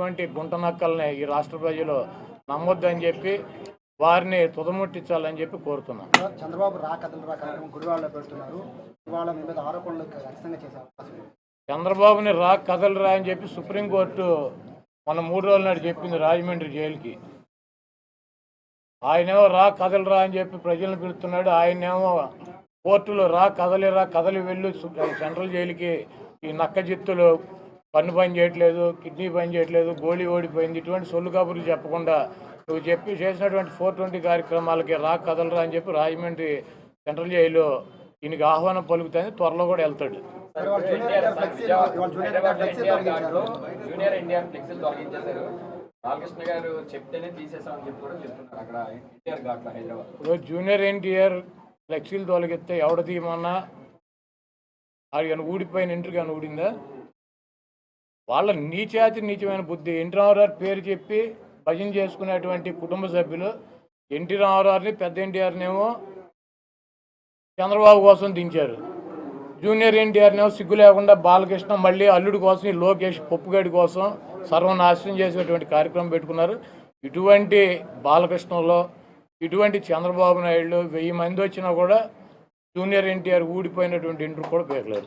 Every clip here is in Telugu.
ఇటువంటి గుంట నక్కల్ని ఈ రాష్ట్ర ప్రజలు నమ్మొద్దని చెప్పి వారిని తుదముట్టించాలని చెప్పి కోరుతున్నాం. చంద్రబాబు రా కథలు రా కార్యక్రమం గుడివాడలో పెడుతున్నారు. ఇవాళ మీ మీద ఆరోపణలు ఖచ్చితంగా చేసే అవకాశం ఉంది. చంద్రబాబుని రా కథలు రా అని చెప్పి సుప్రీంకోర్టు మన మూడు రోజుల నాడు చెప్పింది రాజమండ్రి జైలుకి. ఆయనేమో రా కథలు రా అని చెప్పి ప్రజలను పిలుస్తున్నాడు. ఆయనేమో కోర్టులో రా కదలి రా కదలి వెళ్ళు సెంట్రల్ జైలుకి ఈ నక్క జిత్తులు కన్ను పని చేయట్లేదు కిడ్నీ పని చేయట్లేదు గోళీ ఓడిపోయింది. ఇటువంటి సొల్లు కబుర్లు చెప్పకుండా నువ్వు చెప్పి చేసినటువంటి ఫోర్ ట్వంటీ కార్యక్రమాలకి రా కదలరా అని చెప్పి రాజమండ్రి సెంట్రల్ జైలు ఈయనకి ఆహ్వానం పలుకుతుంది. త్వరలో కూడా వెళ్తాడు. జూనియర్ ఎన్టీఆర్ ఫ్లెక్సీ ఇవాళ జూనియర్ ఎన్టీఆర్ ఫ్లెక్సీ తొలగించారు. జూనియర్ ఎన్టీఆర్ ఫ్లెక్సీలు తొలగించేశారు. బాలకృష్ణ గారు చెప్తేనే తీసేసామని చెప్పి కూడా చెప్తున్నారు అక్కడ ఎన్టీఆర్ ఘాట్లో హైదరాబాద్ ఇప్పుడు జూనియర్ ఎన్టీఆర్ ఫ్లెక్సీలు తొలగిస్తే ఎవడ తీయమన్నా? ఆడికి ఊడిపోయిన ఇంటికి అని ఊడిందా? వాళ్ళ నీచాతి నీచమైన బుద్ధి. ఎన్టీ రామారావు పేరు చెప్పి భజన చేసుకునేటువంటి కుటుంబ సభ్యులు ఎన్టీ రామారావుని పెద్ద ఎన్టీఆర్నేమో చంద్రబాబు కోసం దించారు. జూనియర్ ఎన్టీఆర్నేమో సిగ్గు లేకుండా బాలకృష్ణ మళ్ళీ అల్లుడి కోసం ఈ లోకేష్ పప్పుగడి కోసం సర్వనాశనం చేసేటువంటి కార్యక్రమం పెట్టుకున్నారు. ఇటువంటి బాలకృష్ణలో ఇటువంటి చంద్రబాబు నాయుడు వెయ్యి మంది వచ్చినా కూడా జూనియర్ ఎన్టీఆర్ ఊడిపోయినటువంటి ఇంటర్ కూడా పేర్లేదు.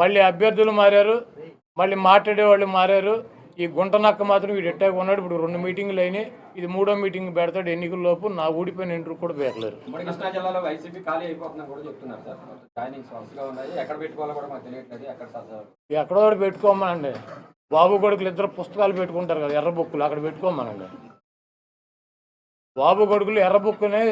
మళ్ళీ అభ్యర్థులు మారారు మళ్ళీ మాట్లాడే వాళ్ళు మారారు. ఈ గుంట నక్క మాత్రం వీడు ఎట్టాగా ఉన్నాడు. ఇప్పుడు రెండు మీటింగులు అయినాయి. ఇది మూడో మీటింగ్ పెడతాడు ఎన్నికల లోపు నా ఊడిపోయిన ఇంటర్ కూడా పేర్లేరు. ఉమ్మడి కృష్ణా జిల్లాలో వైసీపీ ఖాళీ అయిపోతుందని కూడా చెప్తున్నారు సార్. జాయినింగ్స్ వరుసగా ఉన్నాయి. ఎక్కడ పెట్టుకోవాలో కూడా మాకు తెలియట్లేదు. ఎక్కడ పెట్టుకోమనండి. బాబు కొడుకులు ఇద్దరు పుస్తకాలు పెట్టుకుంటారు కదా ఎర్ర బుక్కులు. అక్కడ పెట్టుకోమనండి. బాబు కొడుకులు ఎర్ర బుక్కునే